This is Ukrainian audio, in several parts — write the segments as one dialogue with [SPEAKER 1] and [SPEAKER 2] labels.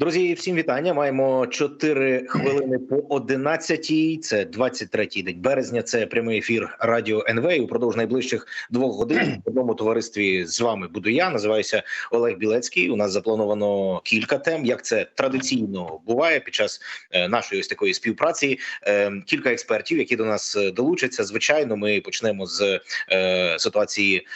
[SPEAKER 1] Друзі, всім вітання. Маємо 4 хвилини по 11. Це 23-й день березня. Це прямий ефір радіо НВ. І Упродовж найближчих двох годин в одному товаристві з вами буду я. Називаюся Олег Білецький. У нас заплановано кілька тем. Як це традиційно буває під час е, нашої ось такої співпраці. Е, Кілька експертів, які до нас е, долучаться. Звичайно, ми почнемо з ситуації.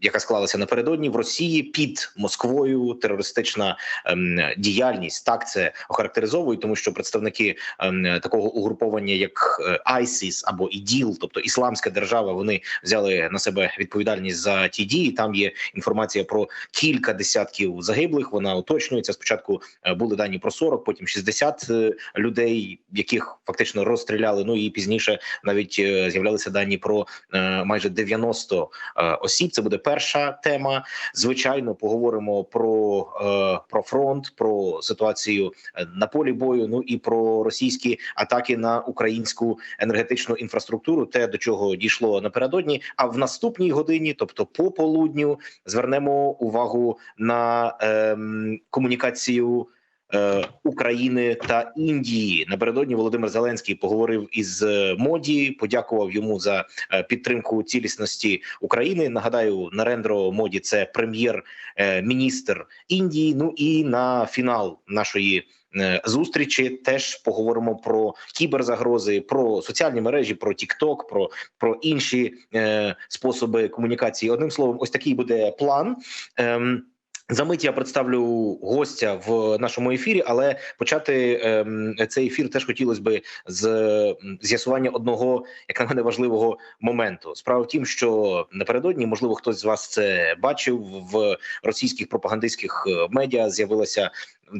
[SPEAKER 1] Яка склалася напередодні в Росії під Москвою терористична ем, діяльність так це охарактеризовують, тому що представники ем, такого угруповання, як е, ISIS або ІДІЛ, тобто Ісламська держава, вони взяли на себе відповідальність за ті дії. Там є інформація про кілька десятків загиблих. Вона уточнюється. Спочатку е, були дані про 40, потім 60 е, людей, яких фактично розстріляли. Ну і пізніше навіть з'являлися дані про е, майже 90 е, осіб. Це буде перша тема. Звичайно, поговоримо про, е, про фронт, про ситуацію е, на полі бою. Ну і про російські атаки на українську енергетичну інфраструктуру, те до чого дійшло напередодні. А в наступній годині, тобто по полудню, звернемо увагу на ем, комунікацію. Е, України та Індії напередодні Володимир Зеленський поговорив із е, моді, подякував йому за е, підтримку цілісності України. Нагадаю, Нарендро Моді це прем'єр-міністр Індії. Ну і на фінал нашої е, зустрічі теж поговоримо про кіберзагрози, про соціальні мережі, про TikTok, про, про інші е, способи комунікації. Одним словом, ось такий буде план. Ем, Замить я представлю гостя в нашому ефірі, але почати ем, цей ефір теж хотілося би з з'ясування одного, як на мене, важливого моменту. Справа в тім, що напередодні, можливо, хтось з вас це бачив в російських пропагандистських е, медіа. З'явилася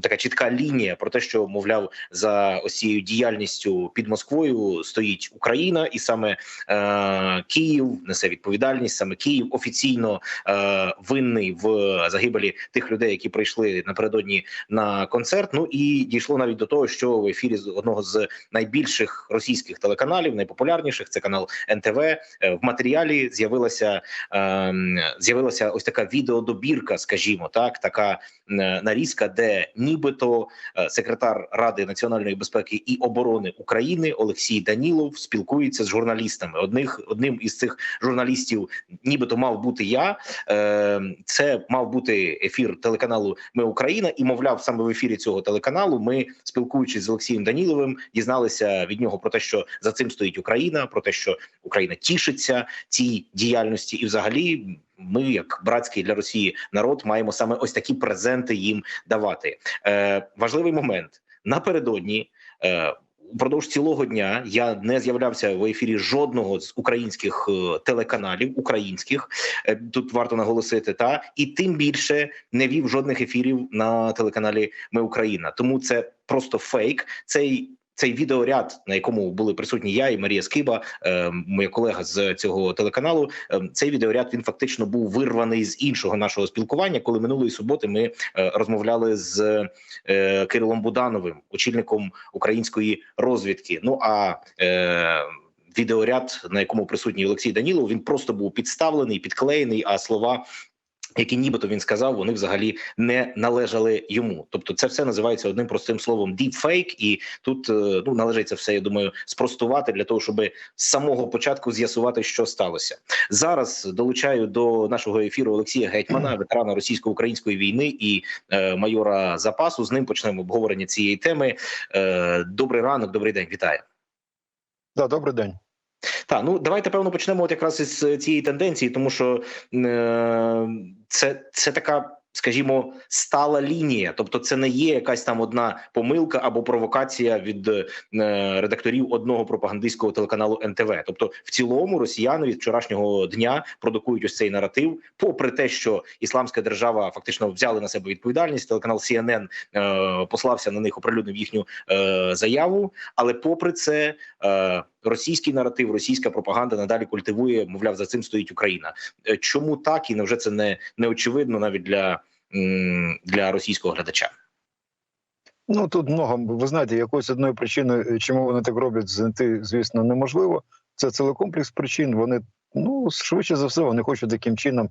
[SPEAKER 1] така чітка лінія про те, що мовляв за ось цією діяльністю під Москвою стоїть Україна, і саме е, Київ несе відповідальність. Саме Київ офіційно е, винний в загибелі тих людей, які прийшли напередодні на концерт. Ну і дійшло навіть до того, що в ефірі з одного з найбільших російських телеканалів, найпопулярніших, це канал НТВ. е, В матеріалі з'явилася е, з'явилася ось така відеодобірка, скажімо так, така е, нарізка, де нібито е, секретар Ради національної безпеки і оборони України Олексій Данілов спілкується з журналістами. Одних одним із цих журналістів, нібито мав бути я. Е, Це мав бути ефір телеканалу Ми Україна, і мовляв, саме в ефірі цього телеканалу ми, спілкуючись з Олексієм Даніловим, дізналися від нього про те, що за цим стоїть Україна, про те, що Україна тішиться цій діяльності, і взагалі. Ми, як братський для Росії народ, маємо саме ось такі презенти їм давати. Е, важливий момент напередодні. Е, Упродовж цілого дня я не з'являвся в ефірі жодного з українських е, телеканалів, українських Е, тут варто наголосити, та і тим більше не вів жодних ефірів на телеканалі Ми Україна. Тому це просто фейк. Цей цей відеоряд, на якому були присутні я і Марія Скиба, е, моя колега з цього телеканалу. е, цей відеоряд він фактично був вирваний з іншого нашого спілкування, коли минулої суботи ми е, розмовляли з Кирилом Будановим, очільником української розвідки. Ну а відеоряд, на якому присутній Олексій Данілов, він просто був підставлений, підклеєний. А слова, які нібито він сказав, вони взагалі не належали йому. Тобто, це все називається одним простим словом deepfake, і тут е, ну належить це все. Я думаю, спростувати для того, щоб з самого початку з'ясувати, що сталося. Зараз долучаю до нашого ефіру Олексія Гетьмана, ветерана російсько-української війни і е, майора запасу. З ним почнемо обговорення цієї теми. Е, добрий ранок, добрий день, вітаю.
[SPEAKER 2] Да, добрий день.
[SPEAKER 1] Так, ну давайте певно почнемо от якраз із цієї тенденції, тому що е, це, це така. Скажімо, стала лінія, тобто це не є якась там одна помилка або провокація від е, редакторів одного пропагандистського телеканалу НТВ. Тобто, в цілому, росіяни від вчорашнього дня продукують ось цей наратив, попри те, що ісламська держава фактично взяли на себе відповідальність. Телеканал CNN е, послався на них, оприлюднив їхню е, заяву. Але попри це, е, російський наратив, російська пропаганда надалі культивує. Мовляв, за цим стоїть Україна. Е, Чому так і невже це не, не очевидно навіть для, для російського глядача?
[SPEAKER 2] Ну тут много. Ви знаєте, якоюсь одною причиною, чому вони так роблять, знайти, звісно, неможливо. це цілий комплекс причин. Вони ну швидше за все, вони хочуть таким чином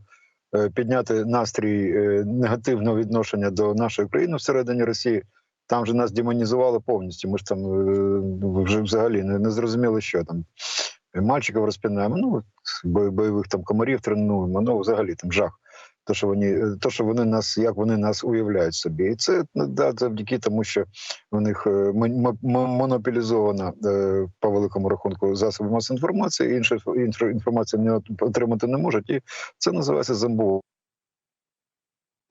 [SPEAKER 2] е, підняти настрій е, негативного відношення до нашої країни всередині Росії. Там же нас демонізували повністю. Ми ж там е, вже взагалі не, не зрозуміли, що там мальчиків розпинаємо. Ну бой- бойових там комарів тренуємо. Ну взагалі там жах. То, що вони, е, то, що вони нас, як вони нас уявляють собі, і це ну, да, завдяки тому, що у них е, мо- мо- монополізована е, по великому рахунку засоби масової інформації, іншу інформацію не отримати не можуть, і це називається зомбування.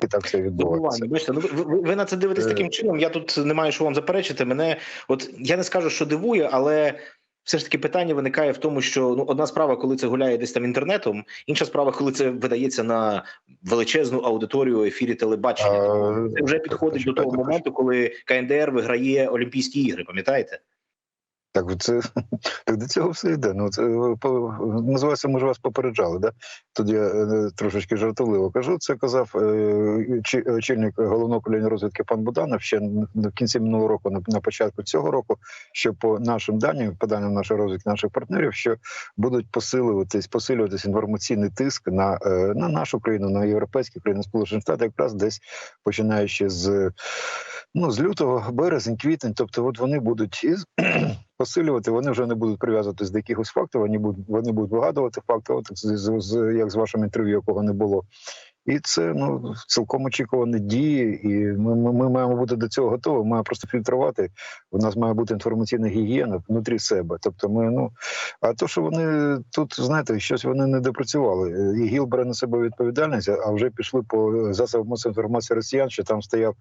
[SPEAKER 2] І так все відбувається.
[SPEAKER 1] Бачите, ну ви, ви, на це дивитесь
[SPEAKER 2] Е.
[SPEAKER 1] таким чином. Я тут не маю що вам заперечити. Мене, от я не скажу, що дивує, але все ж таки питання виникає в тому, що ну одна справа, коли це гуляє десь там інтернетом, інша справа, коли це видається на величезну аудиторію ефірі телебачення.
[SPEAKER 2] А,
[SPEAKER 1] Це вже підходить до того моменту, коли КНДР виграє Олімпійські ігри. Пам'ятаєте?
[SPEAKER 2] Так, це так до цього все йде. Ну це е, по- називається, ми ж вас попереджали. Да? Тут я е, трошечки жартовливо кажу. Це казав е, очільник головного управління розвідки пан Буданов ще в кінці минулого року, на, початку цього року, що по нашим даним, по даним нашої розвідки, наших партнерів, що будуть посилюватись, посилюватись інформаційний тиск на, на нашу країну, на європейські країни, Сполучені Штати, якраз десь починаючи з. Ну, з лютого, березень, квітень, тобто, от вони будуть із посилювати, вони вже не будуть прив'язуватись до якихось фактів, вони будуть вони будуть вигадувати факти, от з, як з вашим інтерв'ю, якого не було. І це ну цілком очікувані дії, і ми, ми, ми маємо бути до цього готові. Маємо просто фільтрувати. У нас має бути інформаційна гігієна внутрі себе. Тобто, ми ну а то, що вони тут знаєте, щось вони не допрацювали. І ГІЛ бере на себе відповідальність, а вже пішли по засобам масової інформації росіян, що там стояв.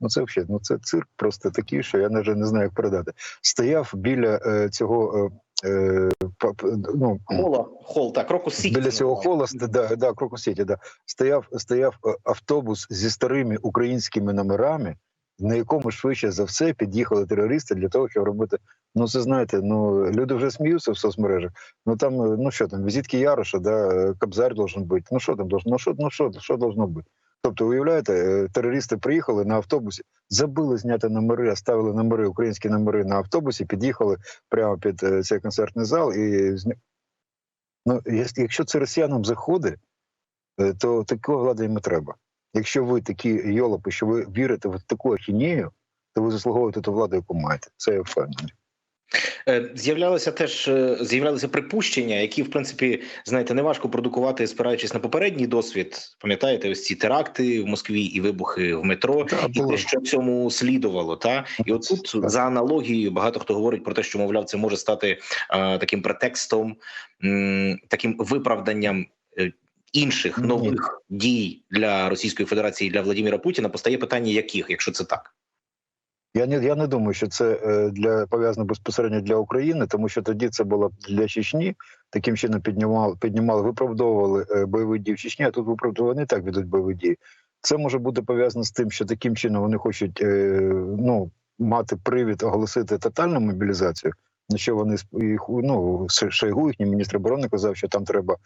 [SPEAKER 2] Ну це взагалі, ну це цирк просто такий, що я навіть не знаю, як передати. Стояв біля е, цього. Е, е, па- ну,
[SPEAKER 1] Хола, хол, так, Крокус Сіті.
[SPEAKER 2] Біля цього хола да, да, Крокус Сіті, да. стояв, стояв е, автобус зі старими українськими номерами, на якому швидше за все під'їхали терористи для того, щоб робити. Ну, це знаєте, ну люди вже сміються в соцмережах. Ну там, е, ну що там, візитки Яроша, да, е, Кобзар должен бути. Ну що там ну що, ну що, що должно бути? Тобто, уявляєте, е, терористи приїхали на автобусі, забули зняти номери, оставили номери, українські номери на автобусі, під'їхали прямо під е, цей концертний зал і Ну, якщо- це росіянам заходить, е, то такого влади їм треба. Якщо ви такі йолопи, що ви вірите в таку ахінею, то ви заслуговуєте ту владу, яку маєте. Це я впевнений.
[SPEAKER 1] Е, З'являлися теж е, з'являлися припущення, які в принципі знаєте неважко продукувати, спираючись на попередній досвід. Пам'ятаєте, ось ці теракти в Москві і вибухи в метро,
[SPEAKER 2] Так,
[SPEAKER 1] і
[SPEAKER 2] було.
[SPEAKER 1] те, що цьому слідувало. Та і от тут за аналогією багато хто говорить про те, що мовляв, це може стати е, таким претекстом, м, таким виправданням. Інших
[SPEAKER 2] Ні.
[SPEAKER 1] нових дій для Російської Федерації для Владимира Путіна постає питання, яких, якщо це так.
[SPEAKER 2] Я не я не думаю, що це е, для пов'язано безпосередньо для України, тому що тоді це було для Чечні. Таким чином піднімали, піднімали, виправдовували е, бойові дії в Чечні, а тут виправдовували і так ведуть бойові дії. Це може бути пов'язано з тим, що таким чином вони хочуть е, ну, мати привід оголосити тотальну мобілізацію. На що вони ну, Шойгу, їхній міністр оборони, казав, що там треба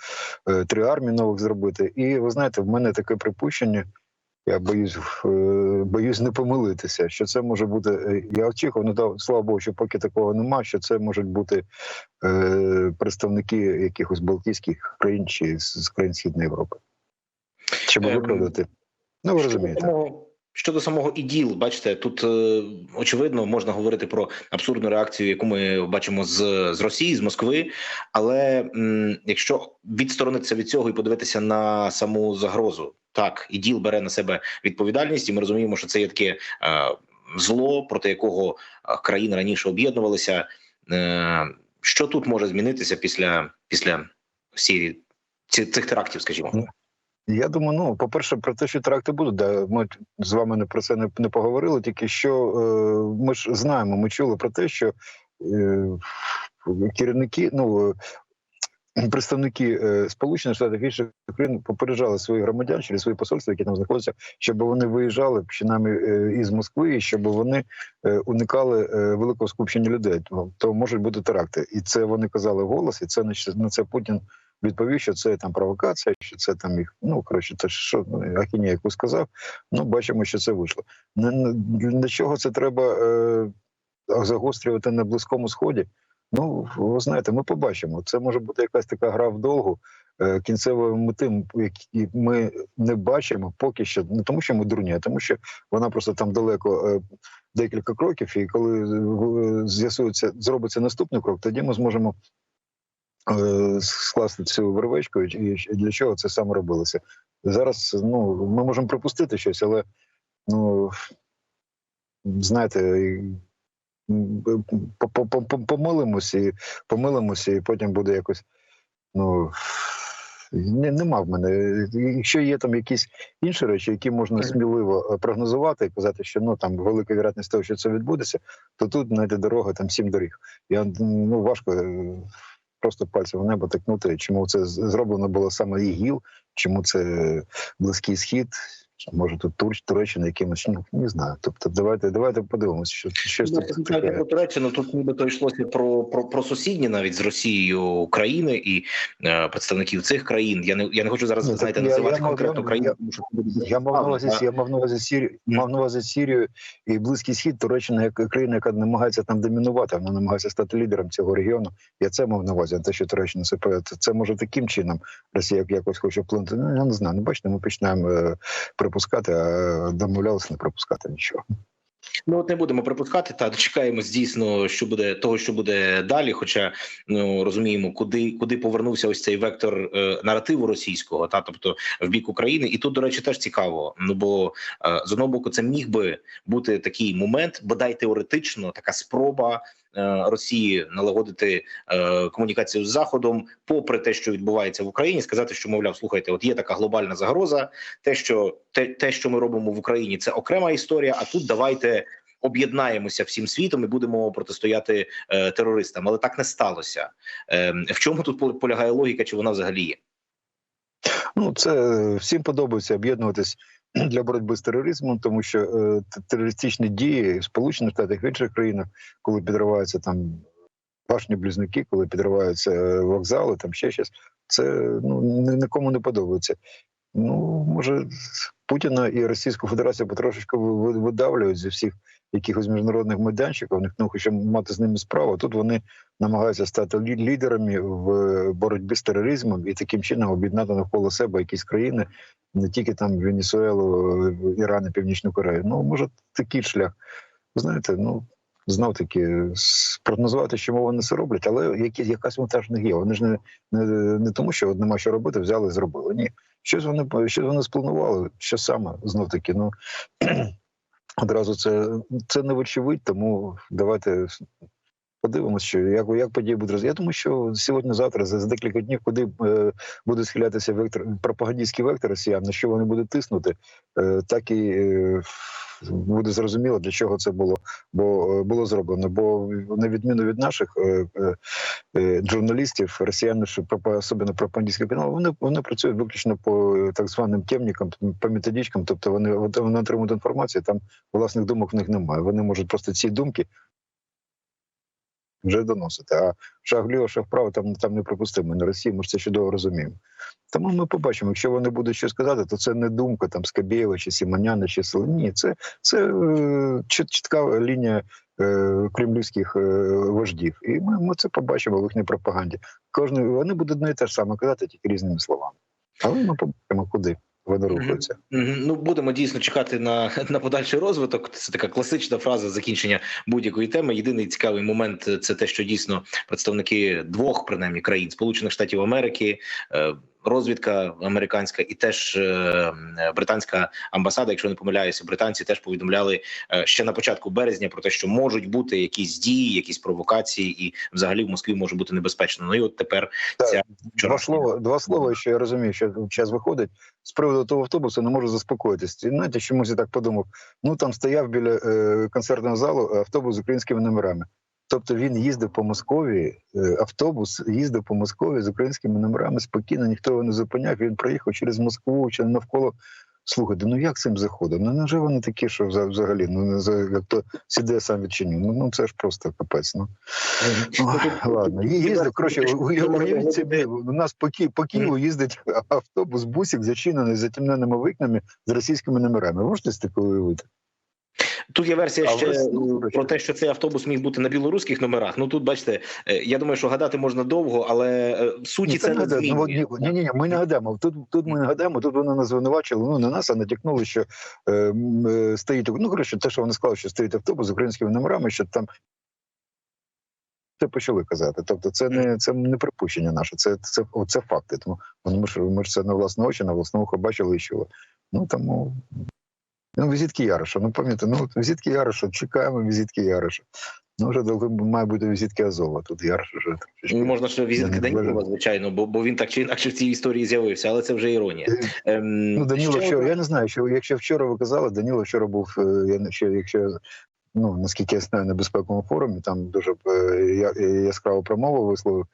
[SPEAKER 2] три армії нових зробити. І ви знаєте, в мене таке припущення. Я боюсь, е, боюсь не помилитися, що це може бути. е, Я очікував, ну та слава Богу, що поки такого нема, що це можуть бути е, представники якихось Балтійських країн чи з, з країн Східної Європи. Щоб
[SPEAKER 1] Ем,
[SPEAKER 2] виправдати. Ну, ви розумієте.
[SPEAKER 1] щодо самого іділ, бачите, тут е, очевидно можна говорити про абсурдну реакцію, яку ми бачимо з, з Росії, з Москви. Але м, якщо відсторонитися від цього і подивитися на саму загрозу, так іділ бере на себе відповідальність, і ми розуміємо, що це є таке е, зло, проти якого е, країни раніше об'єднувалися. Е, що тут може змінитися після після всі, цих терактів, скажімо?
[SPEAKER 2] Ну, Я думаю, ну по-перше, про те, що теракти будуть, да, ми з вами не про це не, не поговорили. Тільки що ми ж знаємо, ми чули про те, що керівники, ну представники е, Сполучених Штатів інших країн попереджали своїх громадян через свої посольства, які там знаходяться, щоб вони виїжджали принаймні е, із Москви, і щоб вони е, уникали великого скупчення людей. То, можуть бути теракти, і це вони казали вголос, і це на це- це Путін відповів, що це там провокація, що це там їх. Ну коротше, те що ну, Ахінія, яку сказав. Ну бачимо, що це вийшло. Для чого це треба е, загострювати на близькому сході? Ну, ви знаєте, ми побачимо. Це може бути якась така гра вдовгу. Е, Кінцевої мети, які ми не бачимо поки що, не тому, що ми дурні, а тому, що вона просто там далеко е, декілька кроків, і коли е, з'ясується, зробиться наступний крок, тоді ми зможемо скласти цю вервечку, і для чого це саме робилося. Зараз ну, ми можемо припустити щось, але ну знаєте, помилимося і помилимося, і потім буде якось. Ну не, нема в мене. Якщо є там якісь інші речі, які можна сміливо е, прогнозувати і казати, що ну там велика вірятність того, що це відбудеться, то тут знаєте, дорога там сім доріг. Я ну важко е, просто пальцем в небо тикнути, чому це зроблено було саме ІГІЛ, чому це близький схід. Може тут Тур, Туреччина якимось ну, не знаю. Тобто, давайте давайте подивимося, що щось
[SPEAKER 1] Ну,
[SPEAKER 2] тут таке.
[SPEAKER 1] про Туреччину тут нібито йшлося про, про, про сусідні навіть з Росією країни і е, представників цих країн. Я не я не хочу зараз
[SPEAKER 2] Ні,
[SPEAKER 1] знаєте
[SPEAKER 2] я-
[SPEAKER 1] називати
[SPEAKER 2] я
[SPEAKER 1] конкретну
[SPEAKER 2] я-
[SPEAKER 1] країну,
[SPEAKER 2] я-
[SPEAKER 1] тому що
[SPEAKER 2] Я мав на увазі, я мав на увазі Сірію, мав на увазі Сірію і Близький Схід, Туреччина як країна, яка намагається там домінувати, вона намагається стати лідером цього регіону. Я це мав на увазі, те, що Туреччина це це, це може таким чином Росія якось хоче вплинути. Ну я не знаю. Ну бачите, ми починаємо е, припускати, а домовлялися не припускати нічого.
[SPEAKER 1] Ну от не будемо припускати та дочекаємось дійсно, що буде того, що буде далі. Хоча ну розуміємо, куди куди повернувся ось цей вектор е, наративу російського, та тобто в бік України. І тут, до речі, теж цікаво. Ну бо е, з одного боку, це міг би бути такий момент, бодай теоретично, така спроба. Е, Росії налагодити е, комунікацію з заходом, попри те, що відбувається в Україні, сказати, що мовляв, слухайте, от є така глобальна загроза. Те, що те, те, що ми робимо в Україні, це окрема історія. А тут давайте об'єднаємося всім світом і будемо протистояти е, терористам. Але так не сталося. Е, в чому тут полягає логіка? Чи вона взагалі є?
[SPEAKER 2] Ну це всім подобається об'єднуватись для боротьби з тероризмом, тому що е, терористичні дії в Сполучених Штатах в інших країнах, коли підриваються там башні близнюки, коли підриваються е, вокзали, там ще щось, це ну ні- нікому не подобається. Ну може Путіна і Російську Федерацію потрошечку ви- ви- видавлюють зі всіх якихось міжнародних майданчиків. Них ну хоче мати з ними справу. Тут вони намагаються стати лі- лідерами в боротьбі з тероризмом і таким чином об'єднати навколо себе якісь країни, не тільки там Венесуелу, Іран і Північну Корею. Ну може такий шлях. Ви знаєте, ну. Знов таки спрогнозувати, чому вони це роблять, але які, якась мета ж не є. Вони ж не, не, не тому, що нема що робити, взяли і зробили. Ні, щось вони щось вони спланували. Що саме знов таки? Ну одразу це це не вочевидь, тому давайте подивимося, що як, як події будуть роз- Я думаю, що сьогодні-завтра, за, декілька днів, куди е, буде схилятися вектор пропагандистський вектор росіян, на що вони будуть тиснути, е, так і е, буде зрозуміло, для чого це було, бо е, було зроблено. Бо на відміну від наших е, е, е, журналістів, росіяни, що особливо пропагандистські канали, вони вони працюють виключно по е, так званим темникам, по методичкам. Тобто вони, вони отримують інформацію, там власних думок в них немає. Вони можуть просто ці думки вже доносити. А шаг вліво, шаг вправо там, там неприпустимо. На Росії ми ж це чудово розуміємо. Тому ми побачимо, якщо вони будуть щось сказати, то це не думка там Скабєєва чи Сімоняна чи Сел- Ні, це, це е, чітка лінія е, кремлівських е, вождів. І ми, ми це побачимо в їхній пропаганді. Кожен вони будуть не те ж саме казати, тільки різними словами. Але ми побачимо, куди вони рухаються.
[SPEAKER 1] Ну будемо дійсно чекати на, на подальший розвиток. Це така класична фраза закінчення будь-якої теми. Єдиний цікавий момент це те, що дійсно представники двох принаймні країн Сполучених Штатів Америки. Розвідка американська і теж е, британська амбасада, якщо не помиляюся, британці теж повідомляли е, ще на початку березня про те, що можуть бути якісь дії, якісь провокації, і взагалі в Москві може бути небезпечно. Ну і от тепер
[SPEAKER 2] Так,
[SPEAKER 1] ця
[SPEAKER 2] Два
[SPEAKER 1] вчорашня
[SPEAKER 2] слова, два слова, що я розумію, що час виходить. З приводу того автобусу не можу заспокоїтись. І знаєте, чомусь я так подумав. Ну там стояв біля е, концертного залу автобус з українськими номерами. Тобто він їздив по Московії, е, автобус їздив по Московії з українськими номерами спокійно, ніхто його не зупиняв. Він проїхав через Москву чи навколо. Слухайте, ну як цим заходом? Ну невже вони такі, що вза- взагалі ну не за як то сіде сам відчиню? Ну ну це ж просто капець. Ну Ой, ладно, їздив. Коротше, уявіть собі, у нас по Ки- по Києву їздить автобус, бусик зачинений затемненими вікнами з російськими номерами. Можете з такого уявити?
[SPEAKER 1] Тут є версія ще ну, про те, що цей автобус міг бути на білоруських номерах. Ну тут бачите, е, я думаю, що гадати можна довго, але е, в суті
[SPEAKER 2] Ні,
[SPEAKER 1] це не
[SPEAKER 2] ну,
[SPEAKER 1] змінює.
[SPEAKER 2] ні, ні, ні, ми не гадаємо. Тут, тут ми не гадаємо, тут вони нас звинувачили, ну не нас, а натякнули, що е, е, стоїть, ну коротше, те, що вони сказали, що стоїть автобус з українськими номерами, що там це почали казати. Тобто, це не це не припущення наше, це це, це факти. Тому ми ж ми ж це на власне очі, на власне ухо бачили і чули. Ну тому ну, візитки Яроша. Ну пам'ятаєте, ну візитки Яроша, чекаємо візитки Яроша. Ну вже має бути візитки Азова. Тут Ярош вже трошечки.
[SPEAKER 1] Ну, Можна ще візитки Данілова, звичайно, бо, бо він так чи інакше в цій історії з'явився, але це вже іронія. Ем,
[SPEAKER 2] Ну, Даніло
[SPEAKER 1] ще
[SPEAKER 2] вчора, я не знаю, що якщо вчора ви казали, Даніло вчора був, е, я не- ще, якщо, ну, наскільки я знаю, на безпековому форумі, там дуже е, я- е, промову висловив.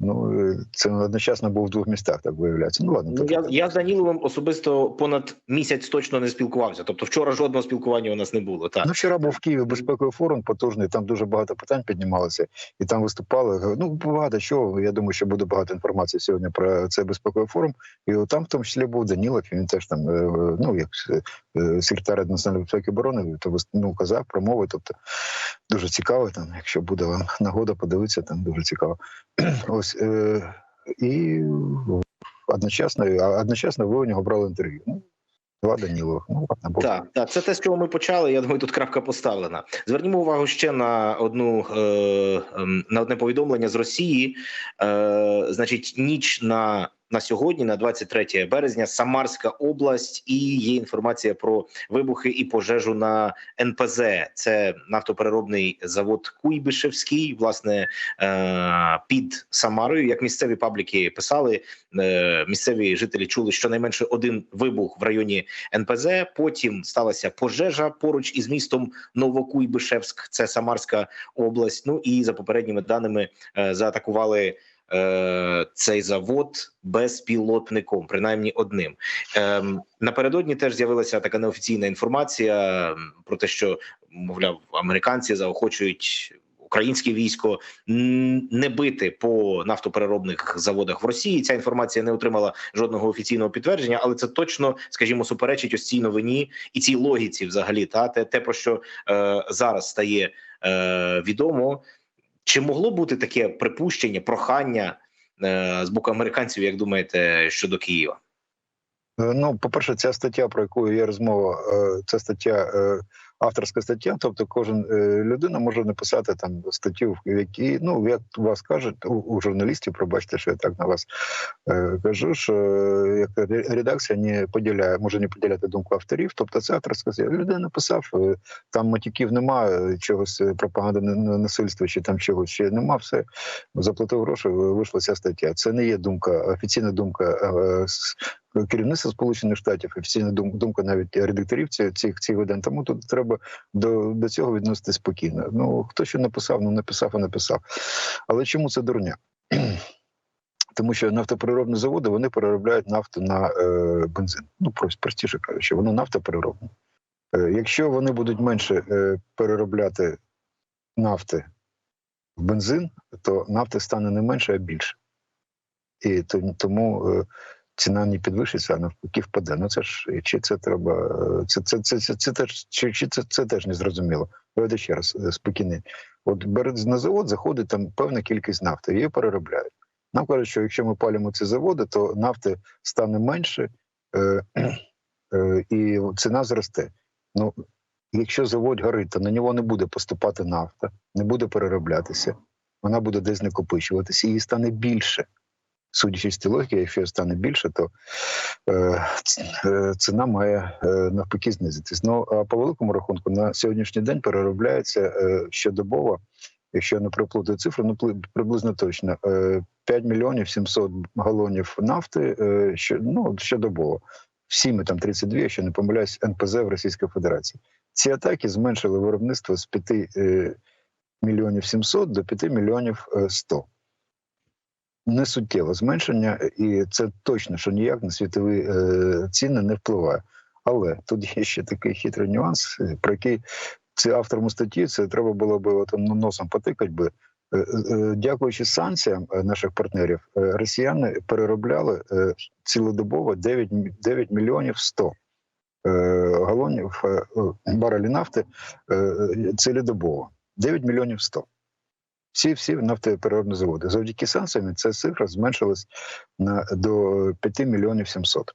[SPEAKER 2] Ну, е, це одночасно був в двох містах, так виявляється. Ну, ладно,
[SPEAKER 1] Ну,
[SPEAKER 2] так.
[SPEAKER 1] я, я з Даніловим особисто понад місяць точно не спілкувався. Тобто вчора жодного спілкування у нас не було. Так.
[SPEAKER 2] Ну, вчора був в Києві безпековий форум потужний, там дуже багато питань піднімалося, і там виступали. Ну, багато чого. Я думаю, що буде багато інформації сьогодні про цей безпековий форум. І там в тому числі був Данілов, він теж там, е, ну, як е, секретар національної безпеки оборони, то ну, казав промови. Тобто дуже цікаво, там, якщо буде вам нагода подивитися, там дуже цікаво. Ось і одночасно, а одночасно ви у нього брали інтерв'ю. Ну, два Данілова. Ну.
[SPEAKER 1] Так, так, це те, з чого ми почали. Я думаю, тут крапка поставлена. Звернімо увагу ще на одну е, ем, на одне повідомлення з Росії. Е, значить, ніч на. На сьогодні, на 23 березня, Самарська область, і є інформація про вибухи і пожежу на НПЗ. Це нафтопереробний завод Куйбишевський, власне, е, під Самарою. Як місцеві пабліки писали, е, місцеві жителі чули щонайменше один вибух в районі НПЗ. Потім сталася пожежа поруч із містом Новокуйбишевськ, це Самарська область. Ну і за попередніми даними е, заатакували. Е, Цей завод безпілотником, принаймні одним. Ем, напередодні теж з'явилася така неофіційна інформація про те, що мовляв, американці заохочують українське військо не бити по нафтопереробних заводах в Росії. Ця інформація не отримала жодного офіційного підтвердження, але це точно, скажімо, суперечить ось цій новині і цій логіці, взагалі, та те, те про що е, зараз стає е, відомо. Чи могло бути таке припущення, прохання е, з боку американців, як думаєте, щодо Києва?
[SPEAKER 2] Е, Ну, по-перше, ця стаття, про яку є розмова, е, це стаття е, авторська стаття. Тобто, кожен е, людина може написати там статтю, в якій ну як вас кажуть, у, у журналістів, пробачте, що я так на вас е, кажу, що е, як редакція не поділяє, може не поділяти думку авторів. Тобто, це авторська стаття. Людина написав, е, там матюків немає, чогось пропаганди на- на насильства чи там чогось ще нема. Все заплатив гроші, вийшла ця стаття. Це не є думка, офіційна думка. Керівництва Сполучених Штатів, офіційна дум- думка навіть редакторів цих цих, видань. Тому тут треба до, до цього відноситись спокійно. Ну хто що написав, ну написав і написав. Але чому це дурня? Тому що нафтопереробні заводи вони переробляють нафту на е, бензин. Ну просто простіше кажучи, воно нафтопереробне. Е, якщо вони будуть менше е, переробляти нафти в бензин, то нафти стане не менше, а більше. І тому е, ціна не підвищиться, а навпаки впаде. Ну це ж чи це треба, це це, це, це, це теж чи, чи це, це теж не зрозуміло. Давайте ще раз е, спокійний. От беруть на завод, заходить там певна кількість нафти, її переробляють. Нам кажуть, що якщо ми палимо ці заводи, то нафти стане менше е, е, і ціна зросте. Ну, якщо завод горить, то на нього не буде поступати нафта, не буде перероблятися, вона буде десь накопичуватися, її стане більше. Судячи з логіки, якщо стане більше, то е, е, ціна має е, навпаки знизитись. Ну а по великому рахунку на сьогоднішній день переробляється е, щодобово, якщо я не приплутаю цифру, ну приблизно точно е, 5 мільйонів 700 галонів нафти е, що, ну, щодобово. Всі ми там 32, якщо не помиляюсь, НПЗ в Російській Федерації. Ці атаки зменшили виробництво з 5 е, мільйонів 700 до 5 мільйонів е, 100 не суттєве зменшення, і це точно, що ніяк на світові е, ціни не впливає. Але тут є ще такий хитрий нюанс, е, про який це автором статті, це треба було би от, ну, носом потикати би. Е, е, Дякуючи санкціям наших партнерів, росіяни переробляли цілодобово 9, мі- 9 мільйонів 100 галонів барелі нафти цілодобово. 9 мільйонів 100. Всі всі нафтопереробні заводи. Завдяки санкціям ця цифра зменшилась на до 5 мільйонів 700.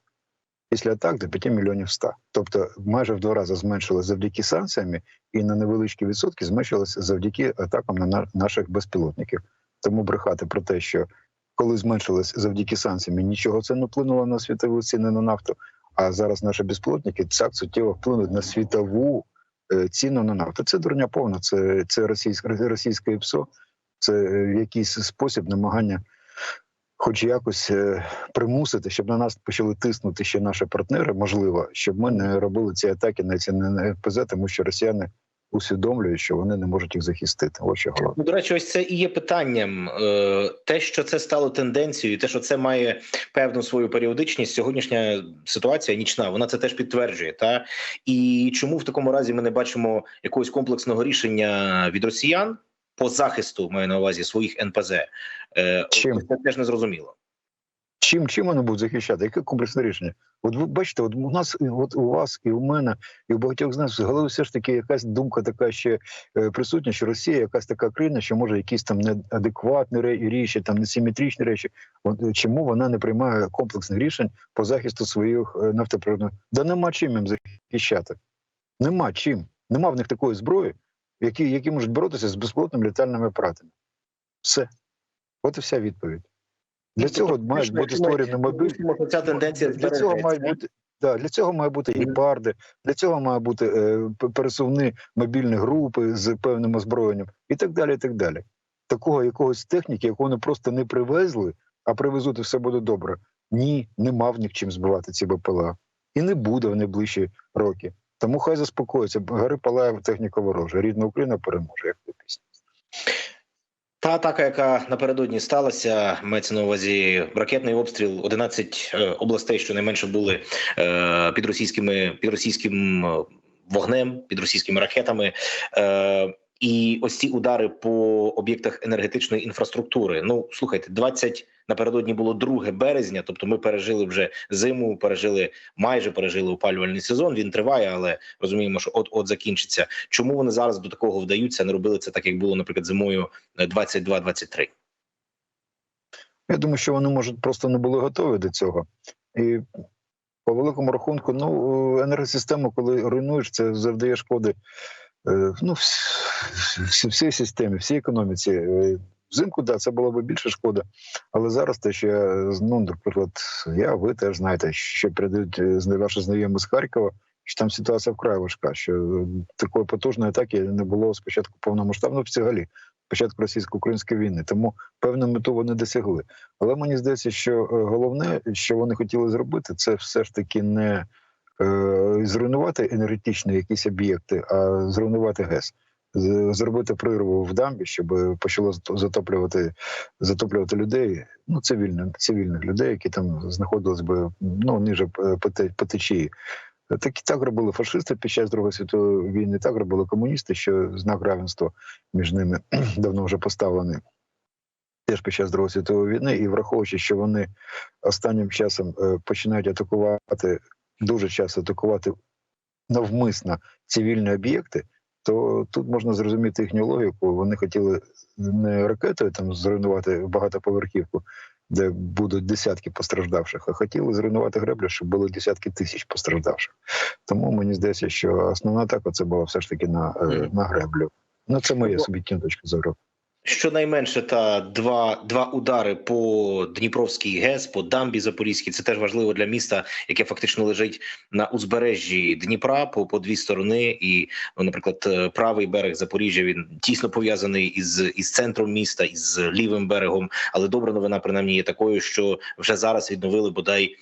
[SPEAKER 2] Після атак до 5 мільйонів 100. Тобто майже в два рази зменшилось завдяки санкціям і на невеличкі відсотки зменшилось завдяки атакам на на- наших безпілотників. Тому брехати про те, що коли зменшилось завдяки санкціям, нічого це не вплинуло на світові ціни на нафту. А зараз наші безпілотники так суттєво вплинуть на світову е, ціну на нафту. Це дурня повна, це, це російське, російське ПСО, це е, в якийсь спосіб намагання, хоч якось е, примусити, щоб на нас почали тиснути ще наші партнери, можливо, щоб ми не робили ці атаки на ці НПЗ, тому що росіяни усвідомлюють, що вони не можуть їх захистити. Ось головне.
[SPEAKER 1] Ну, до речі, ось це і є питанням. Е, Те, що це стало тенденцією, те, що це має певну свою періодичність, сьогоднішня ситуація нічна, вона це теж підтверджує. Та і чому в такому разі ми не бачимо якогось комплексного рішення від росіян по захисту, маю на увазі своїх НПЗ? Е,
[SPEAKER 2] Чим?
[SPEAKER 1] Це теж не зрозуміло.
[SPEAKER 2] Чим чим вони будуть захищати? Яке комплексне рішення? От ви бачите, от у нас, от у вас, і у мене, і у багатьох з нас в голові все ж таки якась думка така ще е, присутня, що Росія якась така країна, що може якісь там неадекватні ре- речі, там несиметричні речі. От, е, чому вона не приймає комплексних рішень по захисту своїх нафтопроводних? Да нема чим їм захищати. Нема чим. Нема в них такої зброї, які, які можуть боротися з безпілотними літальними апаратами. Все. От і вся відповідь. Для
[SPEAKER 1] Тобто,
[SPEAKER 2] цього мають бути створені мобіль.
[SPEAKER 1] Допустимо, що ця тенденція
[SPEAKER 2] Для цього має бути да, для цього має бути гепарди, для цього має бути е, пересувні мобільні групи з певним озброєнням і так далі. і так далі. Такого якогось техніки, яку вони просто не привезли, а привезуть і все буде добре. Ні, нема в них чим збивати ці БПЛА. І не буде в найближчі роки. Тому хай заспокоїться, гори палає техніка ворожа. Рідна Україна переможе, як ти.
[SPEAKER 1] Та атака, яка напередодні сталася, мається на увазі ракетний обстріл. 11 областей, що найменше були е, під російськими під російським е, вогнем, під російськими ракетами. Е, і ось ці удари по об'єктах енергетичної інфраструктури. Ну слухайте, 20 напередодні було 2 березня. Тобто, ми пережили вже зиму, пережили майже пережили опалювальний сезон. Він триває, але розуміємо, що от от закінчиться. Чому вони зараз до такого вдаються? Не робили це так, як було, наприклад, зимою 22-23?
[SPEAKER 2] Я думаю, що вони можуть просто не були готові до цього. І по великому рахунку, ну енергосистему, коли руйнуєш, це завдає шкоди е, ну, всій системі, всій економіці. Е, Взимку, да, це було б більше шкода, але зараз те, що я, ну, наприклад, я, ви теж знаєте, що передають е, ваші знайомі з Харкова, що там ситуація вкрай важка, що е, такої потужної атаки не було спочатку повномасштабно взагалі, початку російсько-української війни. Тому певну мету вони досягли. Але мені здається, що головне, що вони хотіли зробити, це все ж таки не е, зруйнувати енергетичні якісь об'єкти, а зруйнувати ГЕС. Зробити прірву в дамбі, щоб почало затоплювати затоплювати людей, ну цивільних цивільних людей, які там знаходились би ну ниже по течії. Так так робили фашисти під час Другої світової війни, так робили комуністи, що знак равенства між ними давно вже поставлений теж під час Другої світової війни, і враховуючи, що вони останнім часом е, починають атакувати дуже часто атакувати навмисно цивільні об'єкти, то тут можна зрозуміти їхню логіку. Вони хотіли не ракетою там зруйнувати багатоповерхівку, де будуть десятки постраждавших, а хотіли зруйнувати греблю, щоб були десятки тисяч постраждавших. Тому мені здається, що основна атака це була все ж таки на, е, на греблю. Ну це моя собі точка зору.
[SPEAKER 1] Щонайменше та два, два удари по Дніпровській ГЕС, по дамбі Запорізькій. Це теж важливо для міста, яке фактично лежить на узбережжі Дніпра по, по дві сторони. І, ну, наприклад, е, правий берег Запоріжжя він тісно пов'язаний із, із центром міста, із лівим берегом. Але добра новина принаймні є такою, що вже зараз відновили бодай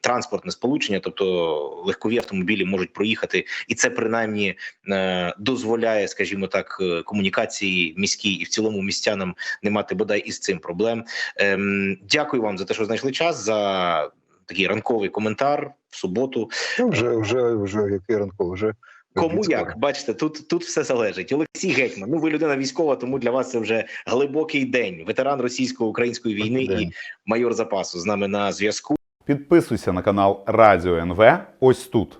[SPEAKER 1] транспортне сполучення, тобто легкові автомобілі можуть проїхати, і це принаймні е, дозволяє, скажімо так, е, комунікації міській і в цілому містянам не мати бодай із цим проблем. Ем, дякую вам за те, що знайшли час за такий ранковий коментар в суботу.
[SPEAKER 2] Ну, вже, вже, вже який ранковий, вже
[SPEAKER 1] Кому як бачите, тут тут все залежить. Олексій Гетьман. Ну ви людина військова, тому для вас це вже глибокий день. Ветеран російсько-української війни
[SPEAKER 2] День.
[SPEAKER 1] і майор запасу з нами на зв'язку.
[SPEAKER 3] Підписуйся на канал Радіо НВ ось тут.